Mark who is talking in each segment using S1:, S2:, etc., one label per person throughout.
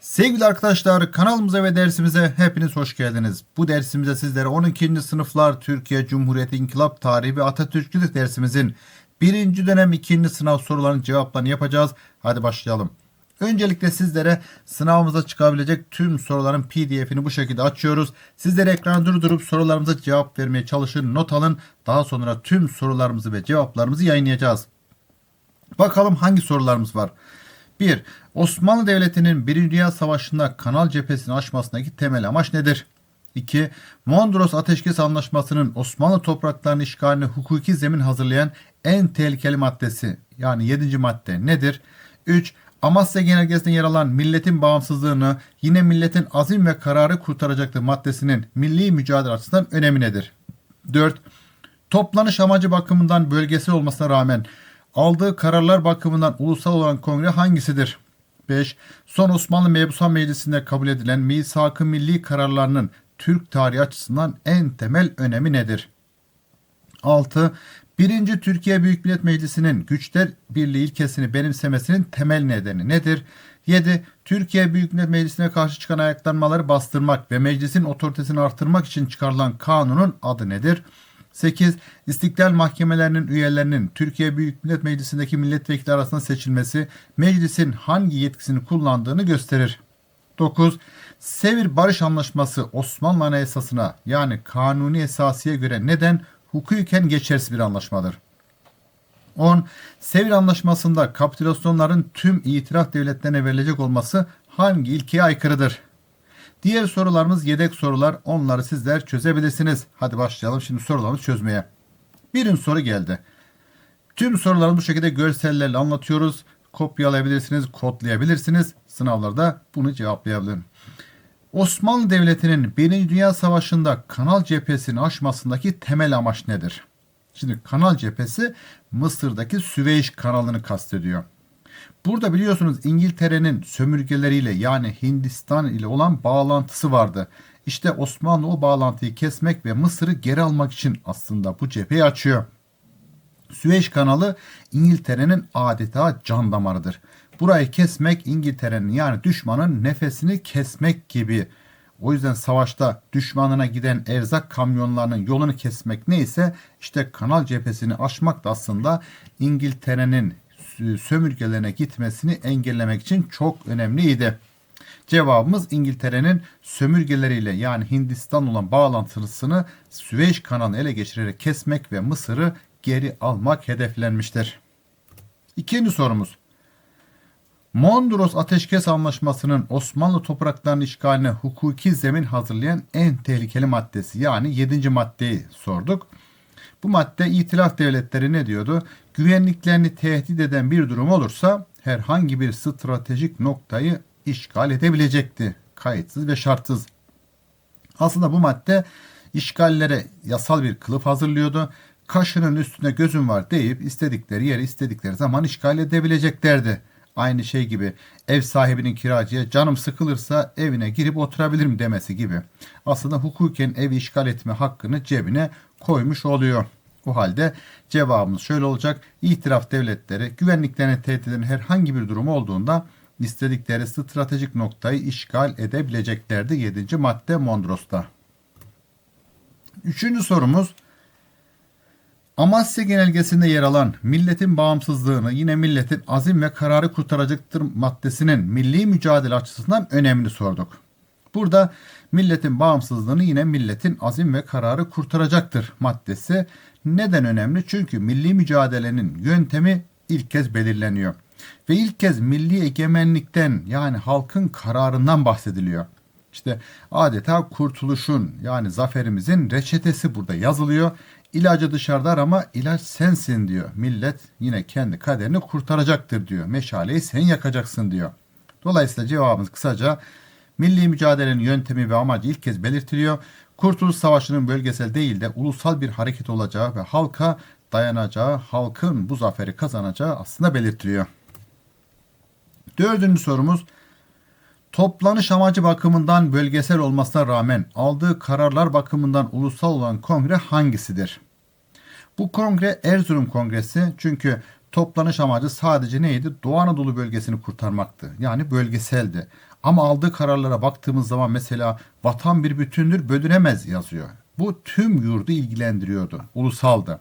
S1: Sevgili arkadaşlar kanalımıza ve dersimize hepiniz hoş geldiniz. Bu dersimizde sizlere 12. sınıflar Türkiye Cumhuriyeti İnkılap Tarihi ve Atatürkçülük dersimizin birinci dönem ikinci sınav sorularının cevaplarını yapacağız. Hadi başlayalım. Öncelikle sizlere sınavımıza çıkabilecek tüm soruların pdf'ini bu şekilde açıyoruz. Sizlere ekranı durdurup sorularımıza cevap vermeye çalışın, not alın. Daha sonra tüm sorularımızı ve cevaplarımızı yayınlayacağız. Bakalım hangi sorularımız var. 1. Osmanlı Devleti'nin 1. Dünya Savaşı'nda kanal cephesini aşmasındaki temel amaç nedir? 2. Mondros Ateşkes Anlaşması'nın Osmanlı topraklarının işgaline hukuki zemin hazırlayan en tehlikeli maddesi yani 7. madde nedir? 3. Amasya Genelgesi'nde yer alan milletin bağımsızlığını yine milletin azim ve kararı kurtaracaktır maddesinin milli mücadele açısından önemi nedir? 4. Toplanış amacı bakımından bölgesel olmasına rağmen aldığı kararlar bakımından ulusal olan kongre hangisidir? 5. Son Osmanlı Mebusan Meclisi'nde kabul edilen misak-ı milli kararlarının Türk tarihi açısından en temel önemi nedir? 6. 1. Türkiye Büyük Millet Meclisi'nin güçler birliği ilkesini benimsemesinin temel nedeni nedir? 7. Türkiye Büyük Millet Meclisi'ne karşı çıkan ayaklanmaları bastırmak ve meclisin otoritesini artırmak için çıkarılan kanunun adı nedir? 8. İstiklal mahkemelerinin üyelerinin Türkiye Büyük Millet Meclisi'ndeki milletvekili arasında seçilmesi meclisin hangi yetkisini kullandığını gösterir. 9. Sevir Barış Anlaşması Osmanlı Anayasası'na yani kanuni esasiye göre neden hukuken geçersiz bir anlaşmadır? 10. Sevir Anlaşması'nda kapitülasyonların tüm itiraf devletlerine verilecek olması hangi ilkeye aykırıdır? Diğer sorularımız yedek sorular. Onları sizler çözebilirsiniz. Hadi başlayalım şimdi sorularımızı çözmeye. Birinci soru geldi. Tüm soruları bu şekilde görsellerle anlatıyoruz. Kopyalayabilirsiniz, kodlayabilirsiniz. Sınavlarda bunu cevaplayabilirim. Osmanlı Devleti'nin 1. Dünya Savaşı'nda kanal cephesini aşmasındaki temel amaç nedir? Şimdi kanal cephesi Mısır'daki Süveyş kanalını kastediyor. Burada biliyorsunuz İngiltere'nin sömürgeleriyle yani Hindistan ile olan bağlantısı vardı. İşte Osmanlı o bağlantıyı kesmek ve Mısır'ı geri almak için aslında bu cepheyi açıyor. Süveyş kanalı İngiltere'nin adeta can damarıdır. Burayı kesmek İngiltere'nin yani düşmanın nefesini kesmek gibi. O yüzden savaşta düşmanına giden erzak kamyonlarının yolunu kesmek neyse işte kanal cephesini aşmak da aslında İngiltere'nin sömürgelerine gitmesini engellemek için çok önemliydi. Cevabımız İngiltere'nin sömürgeleriyle yani Hindistan olan bağlantısını Süveyş kanalını ele geçirerek kesmek ve Mısır'ı geri almak hedeflenmiştir. İkinci sorumuz. Mondros Ateşkes Anlaşması'nın Osmanlı topraklarının işgaline hukuki zemin hazırlayan en tehlikeli maddesi yani 7. maddeyi sorduk. Bu madde itilaf devletleri ne diyordu? Güvenliklerini tehdit eden bir durum olursa herhangi bir stratejik noktayı işgal edebilecekti. Kayıtsız ve şartsız. Aslında bu madde işgallere yasal bir kılıf hazırlıyordu. Kaşının üstüne gözüm var deyip istedikleri yeri istedikleri zaman işgal edebileceklerdi. Aynı şey gibi ev sahibinin kiracıya canım sıkılırsa evine girip oturabilirim demesi gibi. Aslında hukuken evi işgal etme hakkını cebine koymuş oluyor. O halde cevabımız şöyle olacak. İtiraf devletleri güvenliklerine tehdit eden herhangi bir durum olduğunda istedikleri stratejik noktayı işgal edebileceklerdi 7. madde Mondros'ta. Üçüncü sorumuz Amasya Genelgesi'nde yer alan milletin bağımsızlığını yine milletin azim ve kararı kurtaracaktır maddesinin milli mücadele açısından önemini sorduk. Burada milletin bağımsızlığını yine milletin azim ve kararı kurtaracaktır maddesi neden önemli? Çünkü milli mücadelenin yöntemi ilk kez belirleniyor. Ve ilk kez milli egemenlikten yani halkın kararından bahsediliyor. İşte adeta kurtuluşun yani zaferimizin reçetesi burada yazılıyor. İlacı dışarıda ama ilaç sensin diyor. Millet yine kendi kaderini kurtaracaktır diyor. Meşaleyi sen yakacaksın diyor. Dolayısıyla cevabımız kısaca milli mücadelenin yöntemi ve amacı ilk kez belirtiliyor. Kurtuluş Savaşı'nın bölgesel değil de ulusal bir hareket olacağı ve halka dayanacağı, halkın bu zaferi kazanacağı aslında belirtiliyor. Dördüncü sorumuz Toplanış amacı bakımından bölgesel olmasına rağmen aldığı kararlar bakımından ulusal olan kongre hangisidir? Bu kongre Erzurum Kongresi çünkü Toplanış amacı sadece neydi? Doğu Anadolu bölgesini kurtarmaktı. Yani bölgeseldi. Ama aldığı kararlara baktığımız zaman mesela vatan bir bütündür bölünemez yazıyor. Bu tüm yurdu ilgilendiriyordu. Ulusaldı.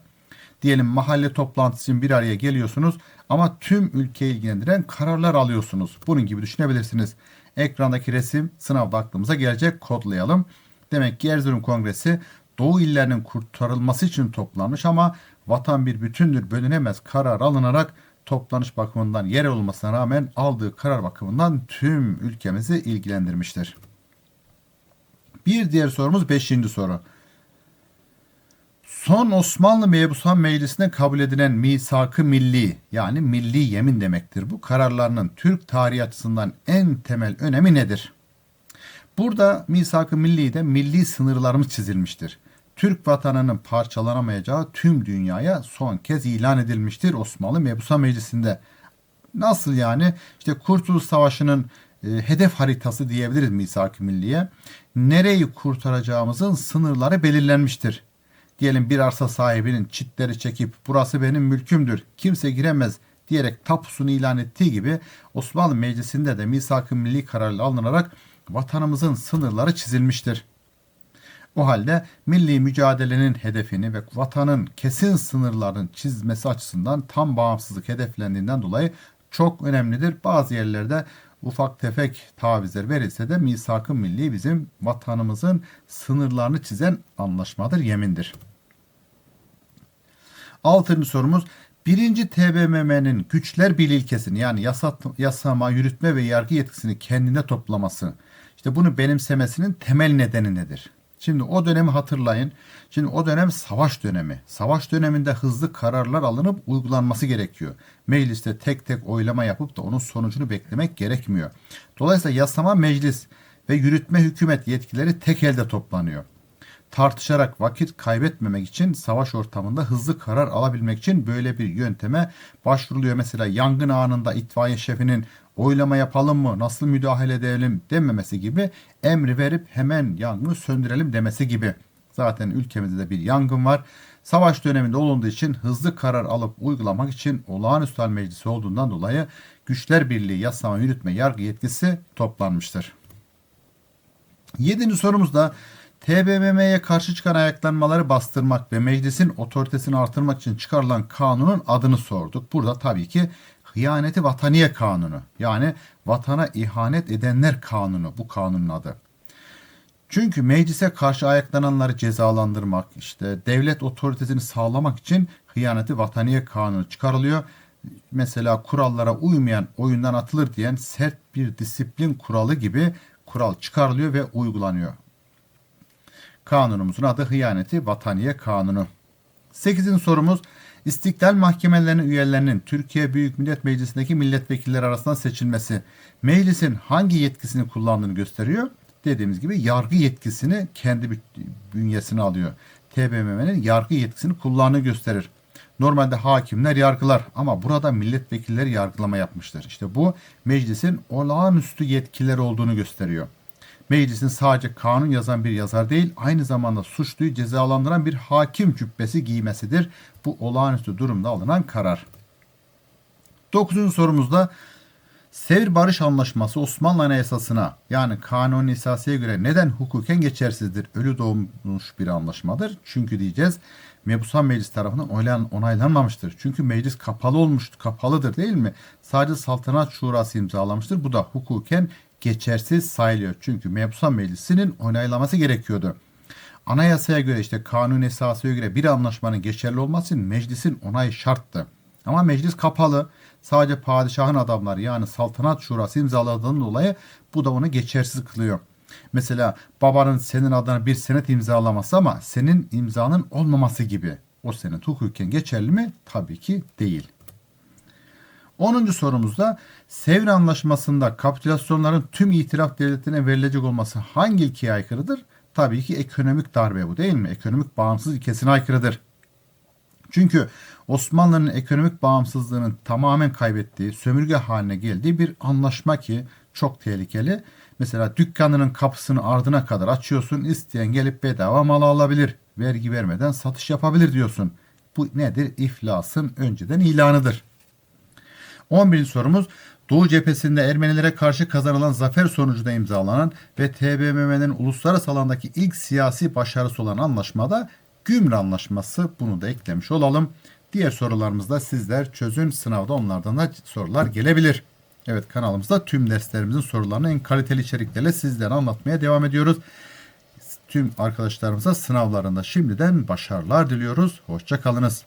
S1: Diyelim mahalle toplantısı için bir araya geliyorsunuz ama tüm ülkeyi ilgilendiren kararlar alıyorsunuz. Bunun gibi düşünebilirsiniz. Ekrandaki resim sınavda aklımıza gelecek kodlayalım. Demek ki Erzurum Kongresi Doğu illerinin kurtarılması için toplanmış ama vatan bir bütündür bölünemez karar alınarak toplanış bakımından yer olmasına rağmen aldığı karar bakımından tüm ülkemizi ilgilendirmiştir. Bir diğer sorumuz 5. soru. Son Osmanlı Mebusan Meclisi'ne kabul edilen misak-ı milli yani milli yemin demektir. Bu kararlarının Türk tarihi açısından en temel önemi nedir? Burada misak-ı milli'de milli sınırlarımız çizilmiştir. Türk vatanının parçalanamayacağı tüm dünyaya son kez ilan edilmiştir Osmanlı Mebusan Meclisi'nde. Nasıl yani? İşte Kurtuluş Savaşı'nın e, hedef haritası diyebiliriz misak-ı milliye. Nereyi kurtaracağımızın sınırları belirlenmiştir. Diyelim bir arsa sahibinin çitleri çekip burası benim mülkümdür, kimse giremez diyerek tapusunu ilan ettiği gibi Osmanlı Meclisi'nde de misak-ı milli kararıyla alınarak vatanımızın sınırları çizilmiştir. O halde milli mücadelenin hedefini ve vatanın kesin sınırlarının çizmesi açısından tam bağımsızlık hedeflendiğinden dolayı çok önemlidir. Bazı yerlerde ufak tefek tavizler verilse de misak-ı milli bizim vatanımızın sınırlarını çizen anlaşmadır, yemindir. Altıncı sorumuz Birinci TBMM'nin güçler ilkesini yani yasa, yasama, yürütme ve yargı yetkisini kendine toplaması, işte bunu benimsemesinin temel nedeni nedir? Şimdi o dönemi hatırlayın. Şimdi o dönem savaş dönemi. Savaş döneminde hızlı kararlar alınıp uygulanması gerekiyor. Mecliste tek tek oylama yapıp da onun sonucunu beklemek gerekmiyor. Dolayısıyla yasama meclis ve yürütme hükümet yetkileri tek elde toplanıyor tartışarak vakit kaybetmemek için savaş ortamında hızlı karar alabilmek için böyle bir yönteme başvuruluyor. Mesela yangın anında itfaiye şefinin oylama yapalım mı, nasıl müdahale edelim dememesi gibi emri verip hemen yangını söndürelim demesi gibi. Zaten ülkemizde de bir yangın var. Savaş döneminde olunduğu için hızlı karar alıp uygulamak için olağanüstü hal meclisi olduğundan dolayı güçler birliği yasama, yürütme, yargı yetkisi toplanmıştır. Yedinci sorumuz da TBMM'ye karşı çıkan ayaklanmaları bastırmak ve meclisin otoritesini artırmak için çıkarılan kanunun adını sorduk. Burada tabii ki hıyaneti vataniye kanunu yani vatana ihanet edenler kanunu bu kanunun adı. Çünkü meclise karşı ayaklananları cezalandırmak, işte devlet otoritesini sağlamak için hıyaneti vataniye kanunu çıkarılıyor. Mesela kurallara uymayan oyundan atılır diyen sert bir disiplin kuralı gibi kural çıkarılıyor ve uygulanıyor. Kanunumuzun adı Hıyaneti Vataniye Kanunu. 8. sorumuz İstiklal mahkemelerinin üyelerinin Türkiye Büyük Millet Meclisi'ndeki milletvekilleri arasında seçilmesi meclisin hangi yetkisini kullandığını gösteriyor. Dediğimiz gibi yargı yetkisini kendi bünyesine alıyor. TBMM'nin yargı yetkisini kullandığını gösterir. Normalde hakimler yargılar ama burada milletvekilleri yargılama yapmıştır. İşte bu meclisin olağanüstü yetkileri olduğunu gösteriyor meclisin sadece kanun yazan bir yazar değil, aynı zamanda suçluyu cezalandıran bir hakim cübbesi giymesidir. Bu olağanüstü durumda alınan karar. Dokuzuncu sorumuzda Sevr Barış Anlaşması Osmanlı Anayasası'na yani Kanuni Esasi'ye göre neden hukuken geçersizdir? Ölü doğmuş bir anlaşmadır. Çünkü diyeceğiz Mebusan Meclis tarafından onaylanmamıştır. Çünkü meclis kapalı olmuştur, kapalıdır değil mi? Sadece saltanat şurası imzalamıştır. Bu da hukuken geçersiz sayılıyor. Çünkü Mebusan Meclisi'nin onaylaması gerekiyordu. Anayasaya göre işte kanun esasına göre bir anlaşmanın geçerli olması için meclisin onayı şarttı. Ama meclis kapalı. Sadece padişahın adamları yani saltanat şurası imzaladığından dolayı bu da onu geçersiz kılıyor. Mesela babanın senin adına bir senet imzalaması ama senin imzanın olmaması gibi. O senet hukuken geçerli mi? Tabii ki değil. 10. sorumuzda Sevr Anlaşması'nda kapitülasyonların tüm itiraf devletine verilecek olması hangi ilkeye aykırıdır? Tabii ki ekonomik darbe bu değil mi? Ekonomik bağımsız ilkesine aykırıdır. Çünkü Osmanlı'nın ekonomik bağımsızlığının tamamen kaybettiği, sömürge haline geldiği bir anlaşma ki çok tehlikeli. Mesela dükkanının kapısını ardına kadar açıyorsun, isteyen gelip bedava mal alabilir, vergi vermeden satış yapabilir diyorsun. Bu nedir? İflasın önceden ilanıdır. 11. sorumuz Doğu cephesinde Ermenilere karşı kazanılan zafer sonucunda imzalanan ve TBMM'nin uluslararası alandaki ilk siyasi başarısı olan anlaşmada Gümrü Anlaşması bunu da eklemiş olalım. Diğer sorularımızda sizler çözün sınavda onlardan da sorular gelebilir. Evet kanalımızda tüm derslerimizin sorularını en kaliteli içeriklerle sizlere anlatmaya devam ediyoruz. Tüm arkadaşlarımıza sınavlarında şimdiden başarılar diliyoruz. Hoşça kalınız.